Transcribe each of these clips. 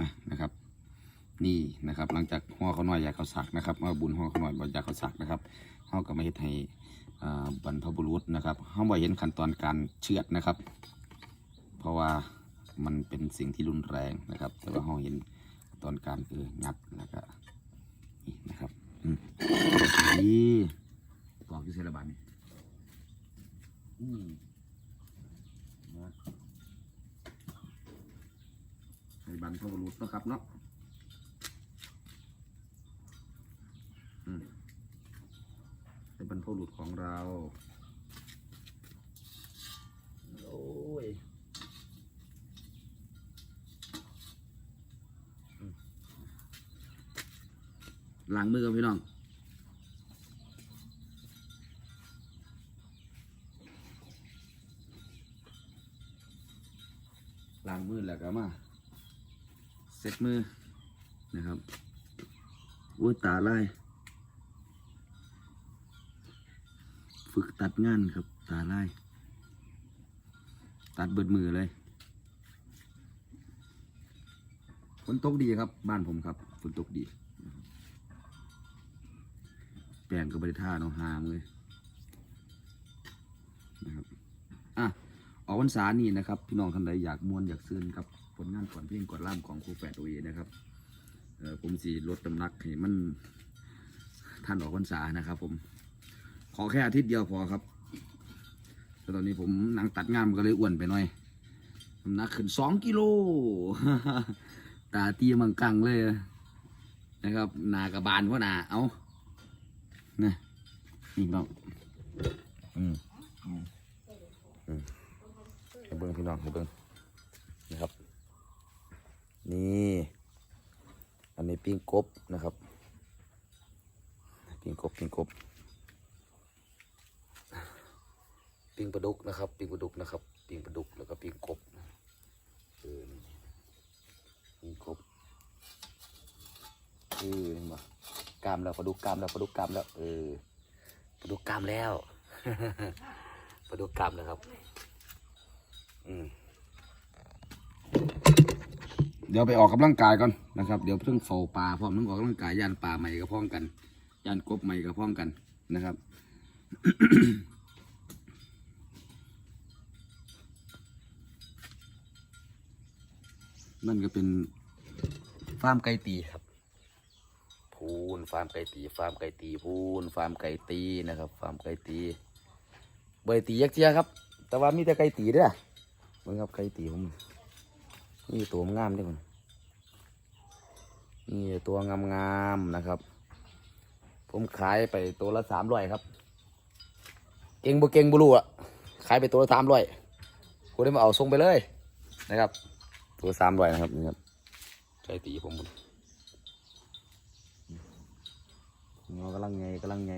นะนะครับ นี่นะครับ หลังจากห่อเขาวหน่อยอยากเขาสักนะครับมาบุญห่อเขาวหน่อยบ่อยากเขาสักนะครับเขาก็มาเฮ็ดให้อ่าบรรพบุรุษนะครับเขาบ่เห็นขั้นตอนการเชือดนะครับ เพราะว่ามันเป็นสิ่งที่รุนแรงนะครับ แต่ว่าเราเห็นตอนการคืองัดแล้วก็นี่นะครับอืมนี่ปอกที่เซระบันอืมนะให้บ รรพบุรุษนะครับเนาะอืมให้บรรพบุรุษของเราโอ้ยล้างมือกับพี่น้อง ร็จมือนะครับอุ้ยตาไลายฝึกตัดงานครับตาไลายตัดเบิดมือเลยฝนตกดีครับบ้านผมครับฝนตกดี แปลงกับบริท่าเนาะหามเลย ออกพรรษานี่นะครับ พี่น้องท่านใดอยากมวนอยากซื่นครับผลงานก่อนเพลงก่อนล่ามของครูแฝดโอเอนะครับผมสีลดน้ำหนักให้มันท่านออกพรรษานะครับ ผม ขอแค่อาทิตย์เดียวพอครับแต่ตอนนี้ผมหนังตัดงานมันก็เลยอ้วนไปหน่อยน้ำหนักขึ้นสองกิโลตาตีมังกังเลยนะครับหนากระบาลว่านาเอานะนี่น้องอืมอืม เบิ้งพี่น้องให้เบิ้งนะครับ นี่อันนี้ปิ้งกบนะครับ ปิ้งกบปิ้งกบปิ้งปลาดุกนะครับ ปิ้งปลาดุกนะครับ ปิ้งปลาดุกแล้วก็ปิ้งกบเออปิ้งกบเออเห็นปะกามแล้วปลาดุกกามแล้วปลาดุกกามแล้วเออปลาดุกกามแล้วปลาดุกกามแล้วครับ เดี๋ยวไปออกกำลังกายก่อนนะครับ เดี๋ยวเพิ่งโฟปลาพร้อมต้องออกกำลังกายยานปลาใหม่กับพ้อมกันยานกบใหม่กับพ้อมกันนะครับนั่นก็เป็นฟาร์มไก่ตีครับ พูนฟาร์มไก่ตีฟาร์มไก่ตีพูนฟาร์มไก่ตีนะครับ ฟาร์มไก่ตีเบตียักเจียครับ แต่ว่ามีแต่ไก่ตีเด้อ มึงครับไก่ตีผมนี่ตัวงามเด้วยคนนี่ตัวงามๆนะครับ ผมขายไปตัวละสามร้อยครับ เก่งบ่เก่งบ่รู้อะขายไปตัวละสามร้อยกูได้มาเอาส่งไปเลยนะครับ ตัวสามร้อยนะครับนี่ครับใช้ตีผมหมดเงากำลังไงกำลังไง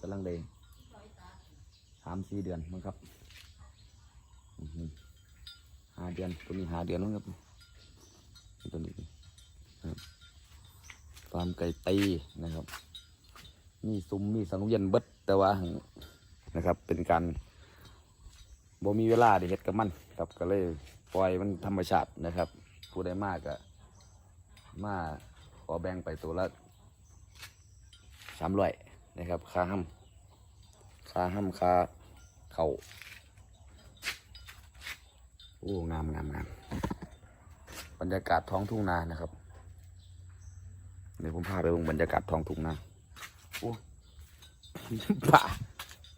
กำลังเดงสามสี่เดือนมั้งครับอื้อ หาเดือนตัวนี้หาเดือนมั้งครับตัวนี้ครับฟาร์มไก่ตีนะครับ มีซุ้มมีสังเวียนเบิดแต่ว่านะครับ เป็นการบ่มีเวลาได้เฮ็ดกับมันครับก็เลยปล่อยมันธรรมชาตินะครับผู้ใดมากก็มาขอแบ่งไปตัวละสามร้อยนะครับค่าห้ำค่าห้ำค่าเขา่า อ้งามงามงามบรรยากาศท้องทุ่งนานะครับเดี๋ยวผมพาไปดูบรรยากาศท้องทุ่งนาโอ้ป่า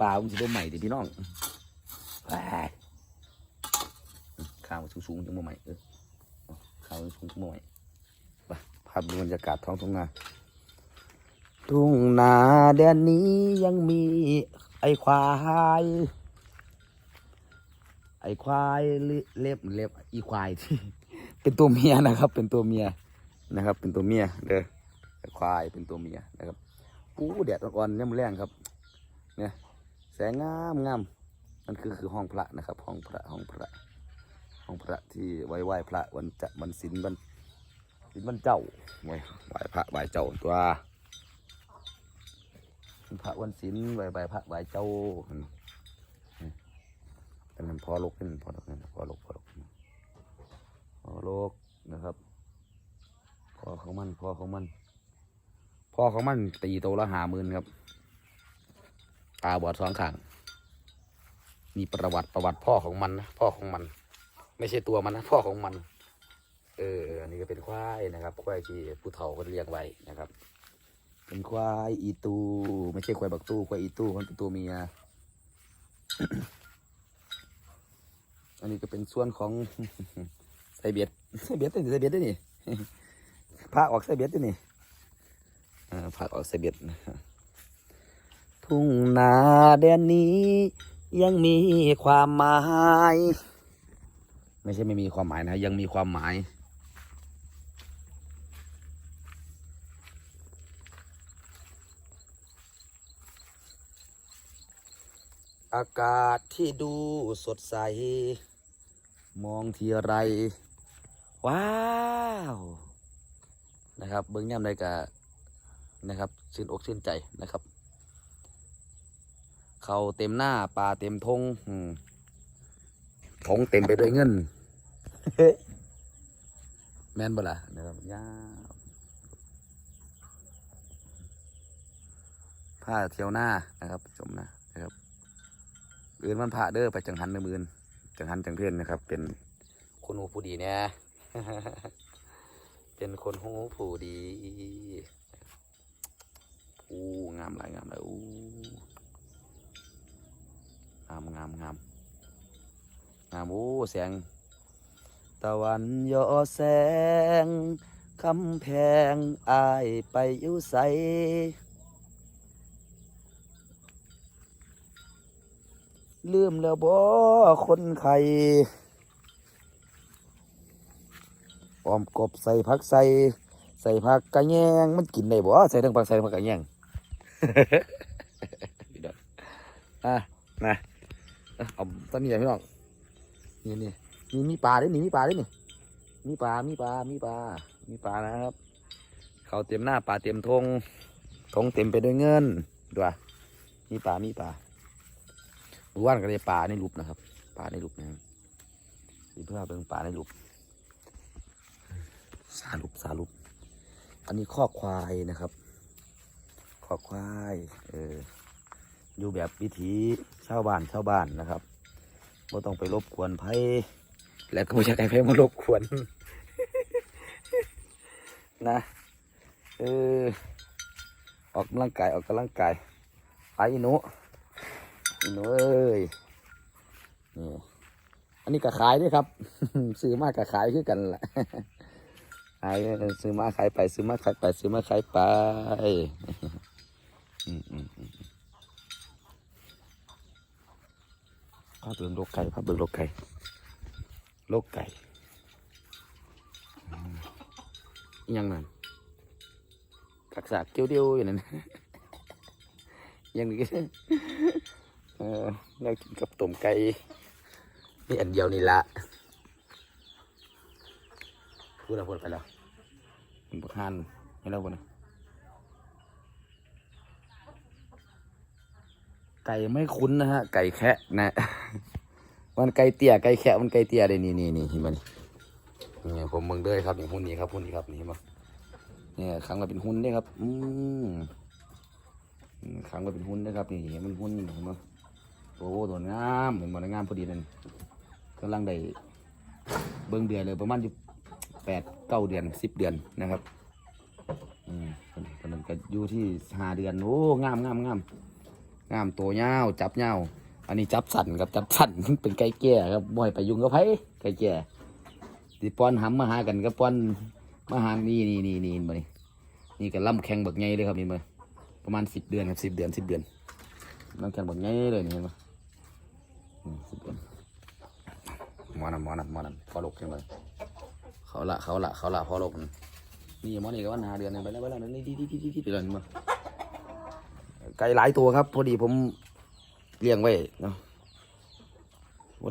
ป่าผมจะได้ใหม่ดิพี่น้องไปข้าวสูงๆจังบ่ใหม่เออข้าวสูงๆจังบ่ใหม่ไปภาพบรรยากาศท้องทุ่งนาทุ่งนาแดนนี้ยังมีไอ้ควาย อ้ควายเล็บเล็บอีควายที่ เป็นตัวเมียนะครับ เป็นตัวเมียนะครับ เป็นตัวเมียเด้อไอ้ควายเป็นตัวเมียนะครับอู้แดดอ่อนๆเนี่ยมันแรงครับ เนี่ยแสงงามงามนั่นคือคือห้องพระนะครับ ห้องพระห้องพระของพระที่ไว้ไหว้พระวันจะวันศีลวันศีลวันเจ้าไว้ไหว้พระไหว้เจ้าตัวพระวันศีลไหว้ไหว้พระไหว้เจ้า เป็นนั้นพอลกเป็นพอลกนี่พอลกพอลกพอลกนะครับ พอของมันพ่อของมันพ่อของมันตีโตละหาหมื่นครับ ตาบอดสองข้าง มีประวัติประวัติพ่อของมันนะพ่อของมัน ไม่ใช่ตัวมันนะพ่อของมัน เอออันนี้ก็เป็นควายนะครับควายที่ผู้เฒ่าเขาเลี้ยงไว้นะครับ เป็นควายอีตู ไม่ใช่ควายบักตู้ควายอีตู้มันเป็นตัวเมีย อันนี้ก็เป็นส่วนของไซเบียดไซเบียดนี่ไซเบียดด้วยนี่พาออกไซเบียดด้วยนี่อ่าพาออกไซเบียดทุ่งนาแดนนี้ยังมีความหมาย ไม่ใช่ไม่มีความหมายนะ ยังมีความหมาย อากาศที่ดูสดใส มองทีไร ว้าว นะครับ เบิ้องย่ำใดกะนะครับชื่นอกชื่นใจนะครับ เขาเต็มหน้าปลาเต็มทงทงเต็มไปด้วยเงิน แม่นบ่ล่ะนะครับยาผ้าเที่ยวหน้านะครับชมนะ เอื่นมันพระเด้อไปจังหันในมือนจังหันจังเพี้ยนนะครับ เป็นคนหูผู้ดีเนี่ยเป็นคนหูผู้ดีอู้งามหลายงามหลายอู้งามงามงามงามโอ้แสง ตะวันย่อแสงคำแพงอายไปอยู่ใส ลืมแล้วบ่คนไข่ออมกบใส่ผักใส่ใส่ผักกระแยงมันกินได้บ่ใส่ทั้งผักใส่ทั้งผักกระแยงพี่น้องอะนะเอาตอนนี้พี่น้องนี่นี่มีมีปลาด้วยนี่มีปลาด้วยนี่มีปลา มีปลา มีปลา มีปลานะครับ เขาเต็มหน้าปลาเต็มทงทงเต็มไปด้วยเงินด้วยมีปลา มีปลา หมู่านก็เลยป่าในรูปนะครับป่าในรูปนะครับสีเพื่อเบิ่งป่าในรูปสารูปสารูปอันนี้ข้อควายนะครับข้อควายเอออยู่แบบวิถีชาวบ้านชาวบ้านนะครับไม่ต้องไปรบกวนไผและก็ไม่ใช่ใครไผมารบกวนนะเออออกกำลังกายออกกำลังกายไปอีนุ นี่หนูเอ้ยนี่อันนี้ก็ขายด้วยครับ ซื้อมากก็ขายคือกันแหละขายซื้อมาขายไปซื้อมาขายไปซื้อมาขายไปอืมอืมอืมพาเบิ่งโลกไก่พาเบิ่งโลกไก่โลกไก่ยังนั่นกักสากเกี้ยวเดียวอยู่นั่นยังนี้ เออเรากินกับต้มไก่นี่อันเดียวนี่ละพูดแล้วพูดไปแล้วมันบักฮันไม่เล่าพูดนะไก่ไม่คุ้นนะฮะ ไก่แคะนะ มันไก่เตี้ยไก่แคะมันไก่เตี้ยเลยนี่นี่นี่เห็นไหมนี่นี่ผมเบิ่งเด้อครับนี่หุ้นนี้ครับหุ้นนี้ครับนี่เห็นไหมเนี่ยครั้งละเป็นหุ้นเด้อครับอืมอืมครั้งละเป็นหุ้นเด้อครับนี่เห็นมันหุ้นเห็นไหม โอ้ตัวงามเหมือนมันงามพอดีนั่นกำลังได้เบิ่งเดือนเลยประมาณอยู่แปดเก้าเดือนสิบเดือนนะครับอืมตอนนั้นก็อยู่ที่ห้าเดือนโอ้งามงามงามงามตัวยาจับยาอันนี้จับสั่นครับจับสั่นเป็นไก่แก่ครับบ่อยไปยุ่งกับไผ่ไก่แก่ที่ป้อนหำมาหากันก็ป้อนมาหานี่นี่นี่นี่มานี่นี่ก็ล่ำแข่งบักไงเลยครับนี่มาประมาณสิบเดือนครับสิบเดือนสิบเดือนน้ำแข็งบบนี้เลยนี่เห็นปะอืม สุดยอดมอนำหมอนำหมอนำพอลกใช่ไหมเขาละเขาละเขาละพอลกนี่มอนี่ก็วันหาเดือนนึงไปแล้วไปแล้วนี่ที่ที่ที่ที่ที่ไปเลยมาไก่หลายตัวครับ พอดีผมเลี้ยงไว้เนาะ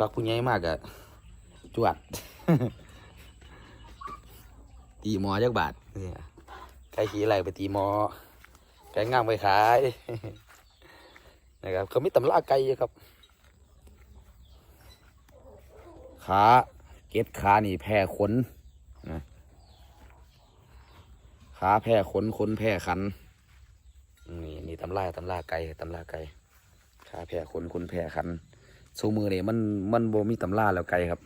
รักผู้ใหญ่มากอะจวดตีมอจักบาทเนี่ยไก่ขี้ไหลไปตีมอไก่ง่ามไปขายนะครับเขาไมีตำราไก่ครับ ขาเก็ดขานี่แพร่ขนนะขาแพร่ขนขนแพร่ขันนี่นี่ตำราตำราไก่ตำราไก่ขาแพร่ขนขนแพร่ขันสูมือเนี่มันมันโบมีตำราแล้วไก่ครับ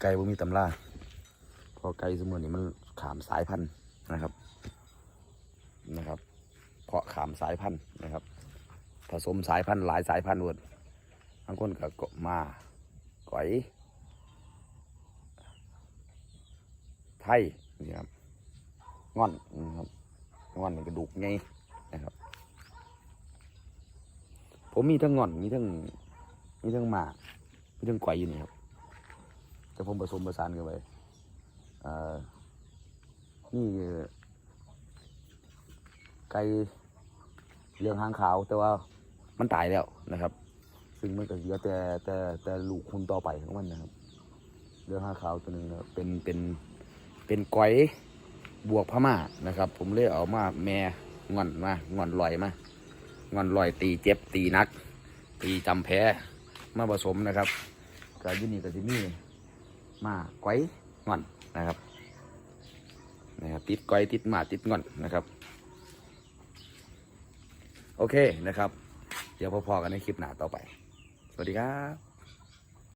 ไก่บ่มีตำราเพอไก่สมือนี่มันขามสายพันธุ์นะครับนะครับ เพาะขามสายพันธุ์นะครับ ผสมสายพันธุ์หลายสายพันธุ์เวิร์ดบางคนก็กมา ก๋อยไทยนี่ครับง่อนนะครับง่อนกระดูกไงนะครับ ผมมีทั้งง่อนมีทั้งมีทั้งหมามีทั้งก๋อยอยู่นี่ครับแต่ผมผสมผสานกันไปเอ่อนี่ไก่เลี้ยงหางขาวแต่ว่ามันตายแล้วนะครับ ซึ่งมันก็เหลือแต่แต่แต่ลูกคุณต่อไปของมันนะครับเรื่องหาขาวตัวหนึ่งนะเป็นเป็นเป็นก๋อยบวกพม่านะครับ ผมเลยเอามาแม่งอนมางอนลอยมางอนลอยตีเจ็บตีนัก ตีจำแพ้มาผสมนะครับก็อยุนี่ก็จะมีมาก๋อยงอนนะครับนะครับติดก๋อยติดหมาติดงอนนะครับ โอเคนะครับ เดี๋ยวพอๆกันในคลิปหน้าต่อไป วัสดีครับ